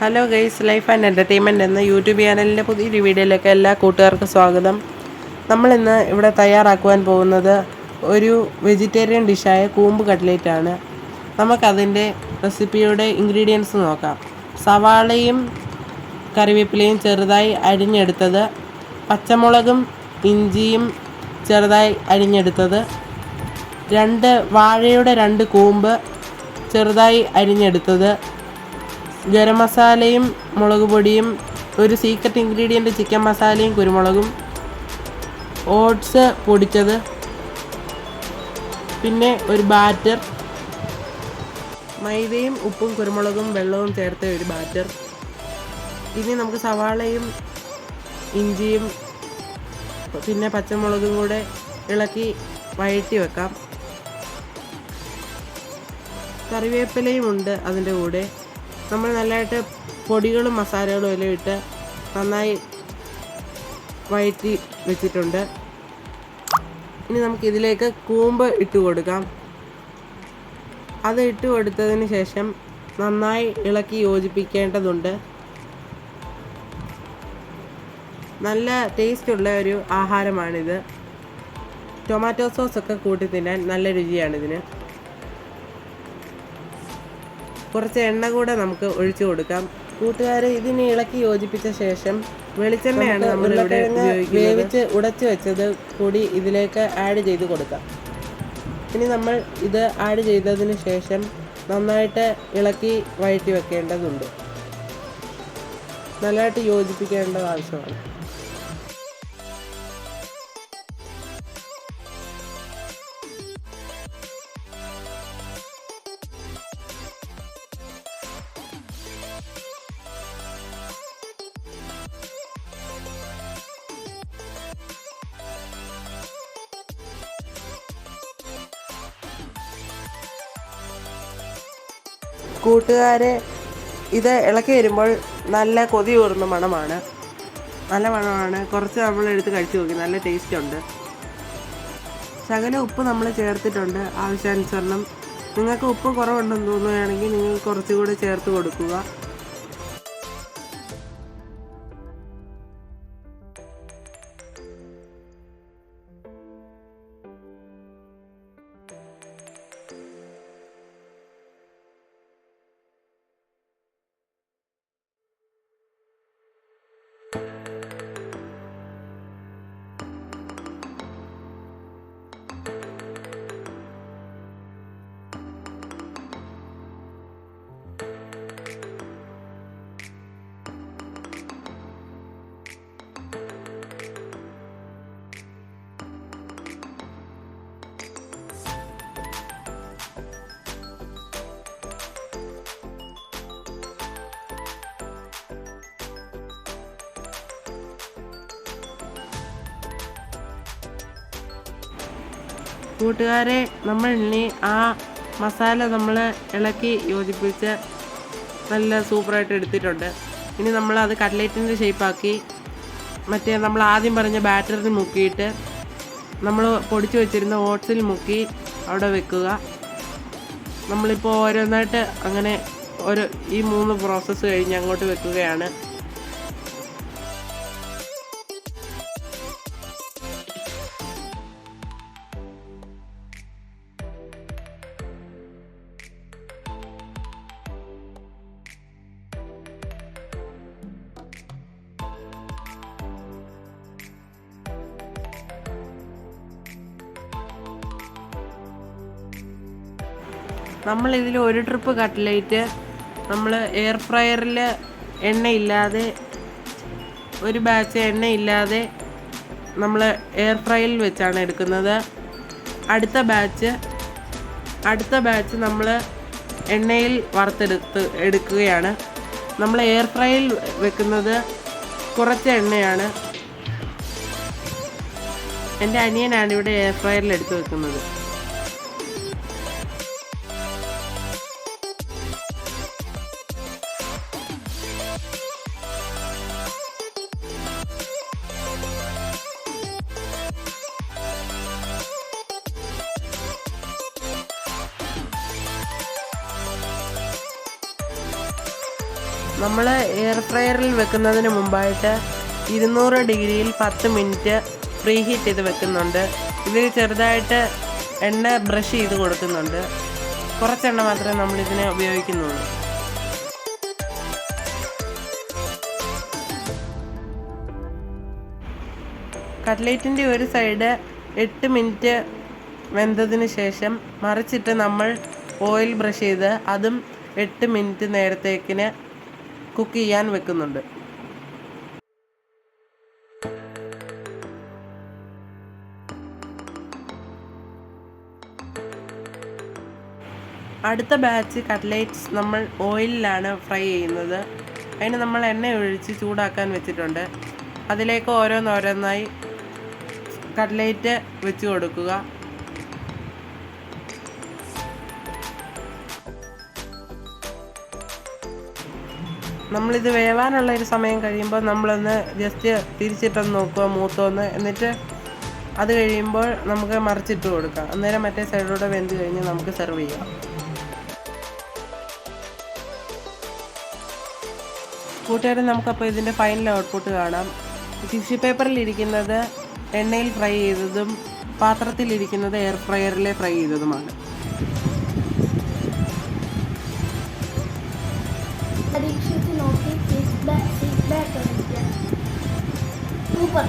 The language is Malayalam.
Hello guys life and entertainment എന്ന യൂട്യൂബ് ചാനലിന്റെ പുതിയൊരു വീഡിയോയിലേക്ക് എല്ലാ കൂട്ടുകാർക്കും സ്വാഗതം. നമ്മളിന്ന് ഇവിടെ തയ്യാറാക്കുവാൻ പോകുന്നത് ഒരു വെജിറ്റേറിയൻ ഡിഷായ കൂമ്പ് കട്ട്ലേറ്റ് ആണ്. നമുക്കതിന്റെ റെസിപ്പിയുടെ ഇൻഗ്രീഡിയൻസ് നോക്കാം. സവാളയും കറിവേപ്പിലയും ചെറുതായി അരിഞ്ഞെടുത്തത് പച്ചമുളകും ഇഞ്ചിയും ചെറുതായി അരിഞ്ഞെടുത്തത് രണ്ട് വാഴയുടെ രണ്ട് കൂമ്പ് ചെറുതായി അരിഞ്ഞെടുത്തത് ഗരം മസാലയും മുളക് പൊടിയും ഒരു സീക്രട്ട് ഇൻഗ്രീഡിയന്റ് ചിക്കൻ മസാലയും കുരുമുളകും ഓട്സ് പൊടിച്ചത് പിന്നെ ഒരു ബാറ്റർ മൈദയും ഉപ്പും കുരുമുളകും വെള്ളവും ചേർത്ത ഒരു ബാറ്റർ ഇനി നമുക്ക് സവാളയും ഇഞ്ചിയും പിന്നെ പച്ചമുളകും കൂടെ ഇളക്കി വഴറ്റി വെക്കാം. കറിവേപ്പിലയും ഉണ്ട് അതിന്റെ കൂടെ. നമ്മൾ നല്ലതായിട്ട് പൊടികളും മസാലകളും എല്ലാം ഇട്ട് നന്നായി വയറ്റി വെച്ചിട്ടുണ്ട്. ഇനി നമുക്ക് ഇതിലേക്ക് കൂമ്പ് ഇട്ട് കൊടുക്കാം. അത് ഇട്ട് കൊടുത്തതിന് ശേഷം നന്നായി ഇളക്കി യോജിപ്പിക്കേണ്ടതുണ്ട്. നല്ല ടേസ്റ്റുള്ള ഒരു ആഹാരമാണിത്. ടൊമാറ്റോ സോസ് ഒക്കെ കൂട്ടി തിന്നാൻ നല്ല രുചിയാണിതിന്. കുറച്ച് എണ്ണ കൂടെ നമുക്ക് ഒഴിച്ചു കൊടുക്കാം. കൂട്ടുകാരെ ഇതിനെ ഇളക്കി യോജിപ്പിച്ച ശേഷം വെളിച്ചെണ്ണയാണ് നമ്മൾ ഇവിടെ വേവിച്ച് ഉടച്ചു വെച്ചത് കൂടി ഇതിലേക്ക് ആഡ് ചെയ്ത് കൊടുക്കാം. ഇനി നമ്മൾ ഇത് ആഡ് ചെയ്തതിന് ശേഷം നന്നായിട്ട് ഇളക്കി വഴറ്റി വെക്കേണ്ടതുണ്ട്. നല്ലതായിട്ട് യോജിപ്പിക്കേണ്ടത് ആവശ്യമാണ്. കൂട്ടുകാരെ ഇത് ഇളക്കി വരുമ്പോൾ നല്ല കൊതി ഊർന്ന മണമാണ്. നല്ല മണമാണ്. കുറച്ച് നമ്മൾ എടുത്ത് കഴിച്ചു നോക്കി. നല്ല ടേസ്റ്റ് ഉണ്ട്. ശകലം ഉപ്പ് നമ്മൾ ചേർത്തിട്ടുണ്ട്. ആവശ്യാനുസരണം. നിങ്ങൾക്ക് ഉപ്പ് കുറവുണ്ടെന്ന് തോന്നുകയാണെങ്കിൽ നിങ്ങൾ കുറച്ചുകൂടി ചേർത്ത് കൊടുക്കുക. കൂട്ടുകാരെ നമ്മൾ ഇനി ആ മസാല നമ്മൾ ഇളക്കി യോജിപ്പിച്ച് നല്ല സൂപ്പറായിട്ട് എടുത്തിട്ടുണ്ട്. ഇനി നമ്മൾ അത് കട്ട്ലേറ്റിന്റെ ഷേപ്പാക്കി മറ്റേ നമ്മൾ ആദ്യം പറഞ്ഞ ബാറ്ററിൽ മുക്കിയിട്ട് നമ്മൾ പൊടിച്ചു വെച്ചിരുന്ന ഓട്സിൽ മുക്കി അവിടെ വെക്കുക. നമ്മളിപ്പോൾ ഓരോന്നായിട്ട് അങ്ങനെ ഒരു ഈ മൂന്ന് പ്രോസസ്സ് കഴിഞ്ഞ് അങ്ങോട്ട് വെക്കുകയാണ്. നമ്മൾ ഇതിൽ ഒരു ട്രിപ്പ് കട്ട്ലേറ്റ് നമ്മൾ എയർ ഫ്രയറിൽ എണ്ണയില്ലാതെ ഒരു ബാച്ച് എണ്ണയില്ലാതെ നമ്മൾ എയർ ഫ്രയറിൽ വെച്ചാണ് എടുക്കുന്നത്. അടുത്ത ബാച്ച് അടുത്ത ബാച്ച് നമ്മൾ എണ്ണയിൽ വറുത്തെടുത്ത് എടുക്കുകയാണ്. നമ്മൾ എയർ ഫ്രയറിൽ വെക്കുന്നത് കുറച്ച് എണ്ണയാണ്. എന്റെ അനിയനാണ് ഇവിടെ എയർ ഫ്രയറിൽ എടുത്ത് വെക്കുന്നത്. നമ്മൾ എയർ ഫ്രയറിൽ വെക്കുന്നതിന് മുമ്പായിട്ട് ഇരുന്നൂറ് ഡിഗ്രിയിൽ പത്ത് മിനിറ്റ് പ്രീ ഹീറ്റ് ചെയ്ത് വെക്കുന്നുണ്ട്. ഇതിൽ ചെറുതായിട്ട് എണ്ണ ബ്രഷ് ചെയ്ത് കൊടുക്കുന്നുണ്ട്. കുറച്ചെണ്ണ മാത്രമേ നമ്മളിതിനെ ഉപയോഗിക്കുന്നുള്ളൂ. കട്ട്ലേറ്റിന്റെ ഒരു സൈഡ് എട്ട് മിനിറ്റ് വെന്തതിന് ശേഷം മറിച്ചിട്ട് നമ്മൾ ഓയിൽ ബ്രഷ് ചെയ്ത് അതും എട്ട് മിനിറ്റ് നേരത്തേക്കിന് കുക്ക് ചെയ്യാൻ വെക്കുന്നുണ്ട്. അടുത്ത ബാച്ച് കട്ട്ലേറ്റ്സ് നമ്മൾ ഓയിലിലാണ് ഫ്രൈ ചെയ്യുന്നത്. അതിന് നമ്മൾ എണ്ണ ഒഴിച്ച് ചൂടാക്കാൻ വെച്ചിട്ടുണ്ട്. അതിലേക്ക് ഓരോന്നോരോന്നായി കട്ട്ലേറ്റ് വെച്ച് കൊടുക്കുക. നമ്മളിത് വേവാനുള്ള ഒരു സമയം കഴിയുമ്പോൾ നമ്മളൊന്ന് ജസ്റ്റ് തിരിച്ചിട്ടൊന്ന് നോക്കുക മൂത്തോന്ന്. എന്നിട്ട് അത് കഴിയുമ്പോൾ നമുക്ക് മറിച്ചിട്ട് കൊടുക്കാം. അന്നേരം മറ്റേ സൈഡിലൂടെ വെന്ത് കഴിഞ്ഞ് നമുക്ക് സെർവ് ചെയ്യാം. കൂട്ടുകാരെ നമുക്കപ്പോൾ ഇതിന്റെ ഫൈനൽ ഔട്ട്പുട്ട് കാണാം. ടിഷ്യൂ പേപ്പറിൽ ഇരിക്കുന്നത് എണ്ണയിൽ ഫ്രൈ ചെയ്തതും പാത്രത്തിലിരിക്കുന്നത് എയർ ഫ്രയറിലെ ഫ്രൈ ചെയ്തതുമാണ്. പരീക്ഷിച്ച് നോക്കി ഫീഡ്ബാക്ക് ഫീഡ്ബാക്ക് അറിയിക്കാം സൂപ്പർ